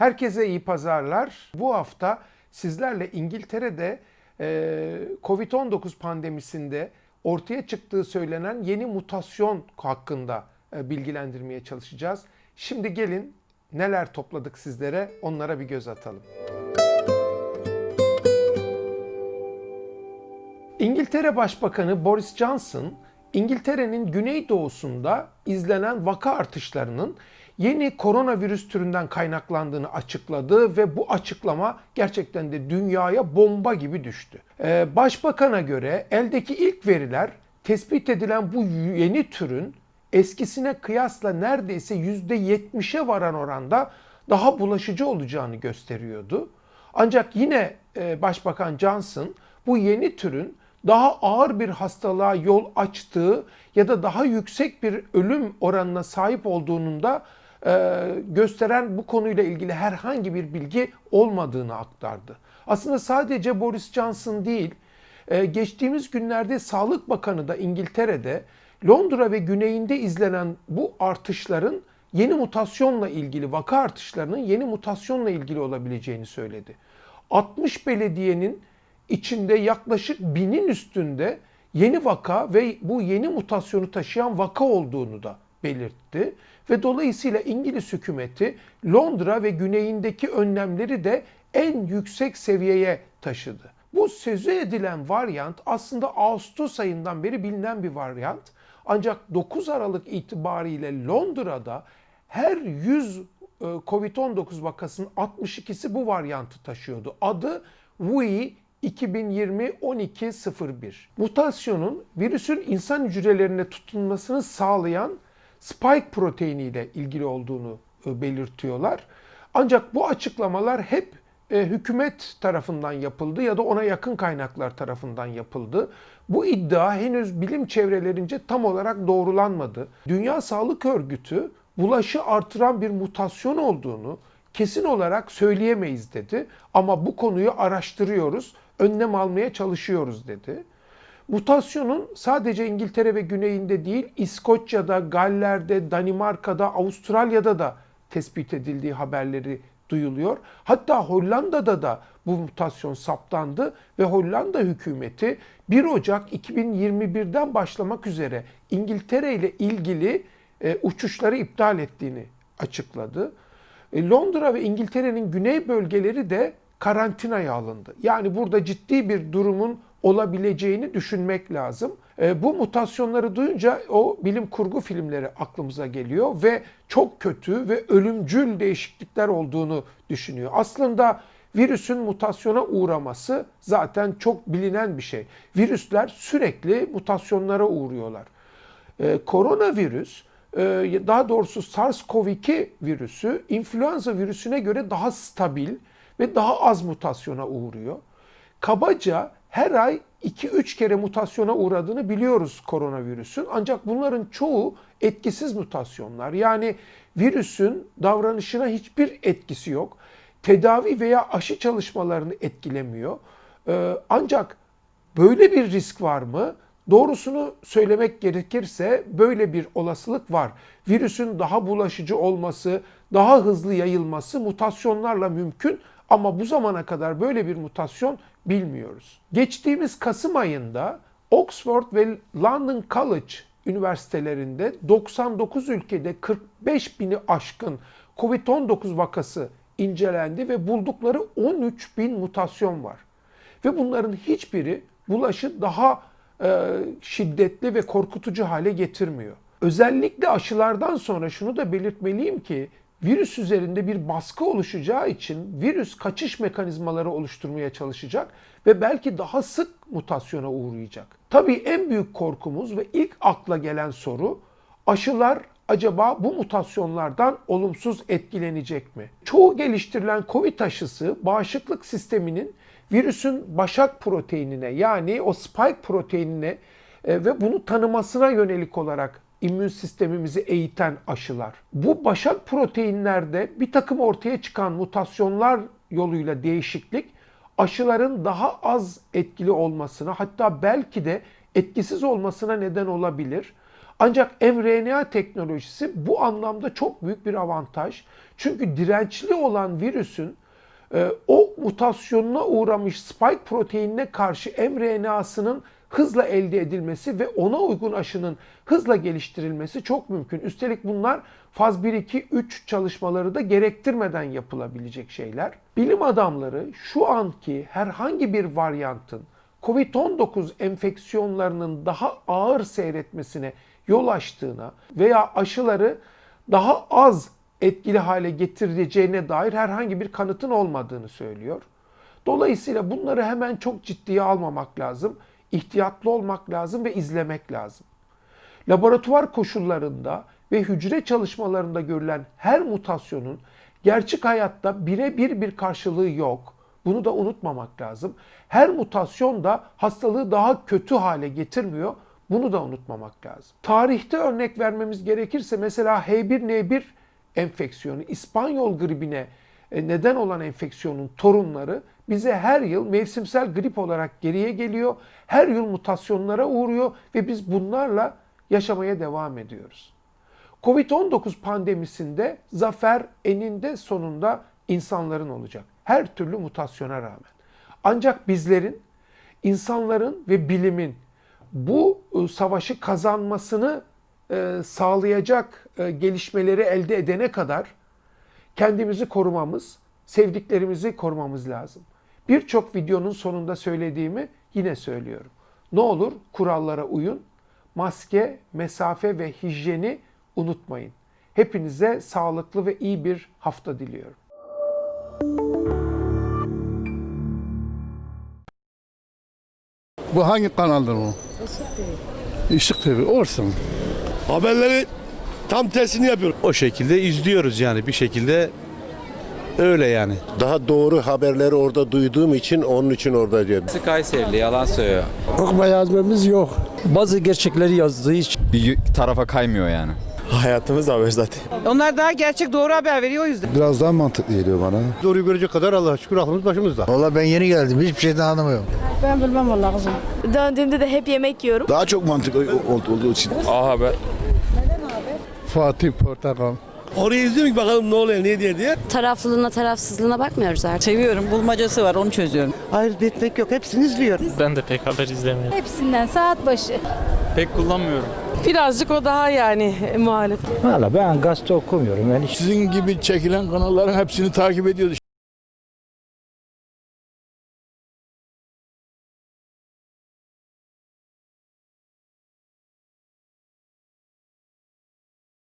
Herkese iyi pazarlar. Bu hafta sizlerle İngiltere'de e, Covid-19 pandemisinde ortaya çıktığı söylenen yeni mutasyon hakkında e, bilgilendirmeye çalışacağız. Şimdi gelin neler topladık sizlere onlara bir göz atalım. İngiltere Başbakanı Boris Johnson, İngiltere'nin güneydoğusunda izlenen vaka artışlarının yeni koronavirüs türünden kaynaklandığını açıkladı ve bu açıklama gerçekten de dünyaya bomba gibi düştü. Ee, Başbakan'a göre eldeki ilk veriler tespit edilen bu yeni türün eskisine kıyasla neredeyse %70'e varan oranda daha bulaşıcı olacağını gösteriyordu. Ancak yine e, Başbakan Johnson bu yeni türün daha ağır bir hastalığa yol açtığı ya da daha yüksek bir ölüm oranına sahip olduğunun da e, gösteren bu konuyla ilgili herhangi bir bilgi olmadığını aktardı. Aslında sadece Boris Johnson değil, e, geçtiğimiz günlerde Sağlık Bakanı da İngiltere'de Londra ve güneyinde izlenen bu artışların yeni mutasyonla ilgili, vaka artışlarının yeni mutasyonla ilgili olabileceğini söyledi. 60 belediyenin içinde yaklaşık binin üstünde yeni vaka ve bu yeni mutasyonu taşıyan vaka olduğunu da belirtti. Ve dolayısıyla İngiliz hükümeti Londra ve güneyindeki önlemleri de en yüksek seviyeye taşıdı. Bu sözü edilen varyant aslında Ağustos ayından beri bilinen bir varyant. Ancak 9 Aralık itibariyle Londra'da her 100 e, Covid-19 vakasının 62'si bu varyantı taşıyordu. Adı Wu 2020-1201. Mutasyonun virüsün insan hücrelerine tutunmasını sağlayan spike proteiniyle ilgili olduğunu e, belirtiyorlar. Ancak bu açıklamalar hep e, hükümet tarafından yapıldı ya da ona yakın kaynaklar tarafından yapıldı. Bu iddia henüz bilim çevrelerince tam olarak doğrulanmadı. Dünya Sağlık Örgütü bulaşı artıran bir mutasyon olduğunu kesin olarak söyleyemeyiz dedi. Ama bu konuyu araştırıyoruz, önlem almaya çalışıyoruz dedi. Mutasyonun sadece İngiltere ve güneyinde değil, İskoçya'da, Galler'de, Danimarka'da, Avustralya'da da tespit edildiği haberleri duyuluyor. Hatta Hollanda'da da bu mutasyon saptandı ve Hollanda hükümeti 1 Ocak 2021'den başlamak üzere İngiltere ile ilgili e, uçuşları iptal ettiğini açıkladı. E, Londra ve İngiltere'nin güney bölgeleri de karantinaya alındı. Yani burada ciddi bir durumun olabileceğini düşünmek lazım. E, bu mutasyonları duyunca o bilim kurgu filmleri aklımıza geliyor ve çok kötü ve ölümcül değişiklikler olduğunu düşünüyor. Aslında virüsün mutasyona uğraması zaten çok bilinen bir şey. Virüsler sürekli mutasyonlara uğruyorlar. E, koronavirüs daha doğrusu SARS-CoV-2 virüsü influenza virüsüne göre daha stabil ve daha az mutasyona uğruyor. Kabaca her ay 2-3 kere mutasyona uğradığını biliyoruz koronavirüsün. Ancak bunların çoğu etkisiz mutasyonlar. Yani virüsün davranışına hiçbir etkisi yok. Tedavi veya aşı çalışmalarını etkilemiyor. Ancak böyle bir risk var mı? Doğrusunu söylemek gerekirse böyle bir olasılık var. Virüsün daha bulaşıcı olması, daha hızlı yayılması mutasyonlarla mümkün ama bu zamana kadar böyle bir mutasyon bilmiyoruz. Geçtiğimiz Kasım ayında Oxford ve London College üniversitelerinde 99 ülkede 45 bini aşkın COVID-19 vakası incelendi ve buldukları 13 bin mutasyon var. Ve bunların hiçbiri bulaşı daha e, şiddetli ve korkutucu hale getirmiyor. Özellikle aşılardan sonra şunu da belirtmeliyim ki virüs üzerinde bir baskı oluşacağı için virüs kaçış mekanizmaları oluşturmaya çalışacak ve belki daha sık mutasyona uğrayacak. Tabii en büyük korkumuz ve ilk akla gelen soru aşılar acaba bu mutasyonlardan olumsuz etkilenecek mi? Çoğu geliştirilen COVID aşısı bağışıklık sisteminin virüsün başak proteinine yani o spike proteinine e, ve bunu tanımasına yönelik olarak immün sistemimizi eğiten aşılar. Bu başak proteinlerde bir takım ortaya çıkan mutasyonlar yoluyla değişiklik aşıların daha az etkili olmasına hatta belki de etkisiz olmasına neden olabilir. Ancak mRNA teknolojisi bu anlamda çok büyük bir avantaj. Çünkü dirençli olan virüsün e, o mutasyonuna uğramış spike proteinine karşı mRNA'sının hızla elde edilmesi ve ona uygun aşının hızla geliştirilmesi çok mümkün. Üstelik bunlar faz 1, 2, 3 çalışmaları da gerektirmeden yapılabilecek şeyler. Bilim adamları şu anki herhangi bir varyantın COVID-19 enfeksiyonlarının daha ağır seyretmesine yol açtığına veya aşıları daha az etkili hale getireceğine dair herhangi bir kanıtın olmadığını söylüyor. Dolayısıyla bunları hemen çok ciddiye almamak lazım. İhtiyatlı olmak lazım ve izlemek lazım. Laboratuvar koşullarında ve hücre çalışmalarında görülen her mutasyonun gerçek hayatta birebir bir karşılığı yok. Bunu da unutmamak lazım. Her mutasyon da hastalığı daha kötü hale getirmiyor. Bunu da unutmamak lazım. Tarihte örnek vermemiz gerekirse mesela H1N1 enfeksiyonu, İspanyol gribine neden olan enfeksiyonun torunları bize her yıl mevsimsel grip olarak geriye geliyor. Her yıl mutasyonlara uğruyor ve biz bunlarla yaşamaya devam ediyoruz. Covid-19 pandemisinde zafer eninde sonunda insanların olacak. Her türlü mutasyona rağmen. Ancak bizlerin, insanların ve bilimin bu e, savaşı kazanmasını e, sağlayacak e, gelişmeleri elde edene kadar kendimizi korumamız, sevdiklerimizi korumamız lazım. Birçok videonun sonunda söylediğimi yine söylüyorum. Ne olur kurallara uyun, maske, mesafe ve hijyeni unutmayın. Hepinize sağlıklı ve iyi bir hafta diliyorum. Bu hangi kanaldır o? Işık TV. Olsun. Haberleri tam tersini yapıyor. o şekilde izliyoruz yani bir şekilde öyle yani. Daha doğru haberleri orada duyduğum için onun için orada diyorum. Kayserili yalan söylüyor. Okuma yazmamız yok. Bazı gerçekleri yazdığı için Bir tarafa kaymıyor yani. Hayatımız haber zaten. Onlar daha gerçek doğru haber veriyor o yüzden. Biraz daha mantıklı geliyor bana. Doğruyu görecek kadar Allah'a şükür aklımız başımızda. Valla ben yeni geldim. Hiçbir şeyden anlamıyorum. Ben bilmem vallahi kızım. Döndüğümde de hep yemek yiyorum. Daha çok mantıklı olduğu için. A Haber. Fatih Portakal. Orayı izliyorum ki bakalım ne oluyor ne diye diye. Taraflılığına tarafsızlığına bakmıyoruz artık. Seviyorum. Bulmacası var onu çözüyorum. Ayırt etmek yok. Hepsini izliyorum. Ben de pek haber izlemiyorum. Hepsinden saat başı. Pek kullanmıyorum. Birazcık o daha yani muhalif. Valla ben gazete okumuyorum. Ben hiç Sizin gibi çekilen kanalların hepsini takip ediyoruz.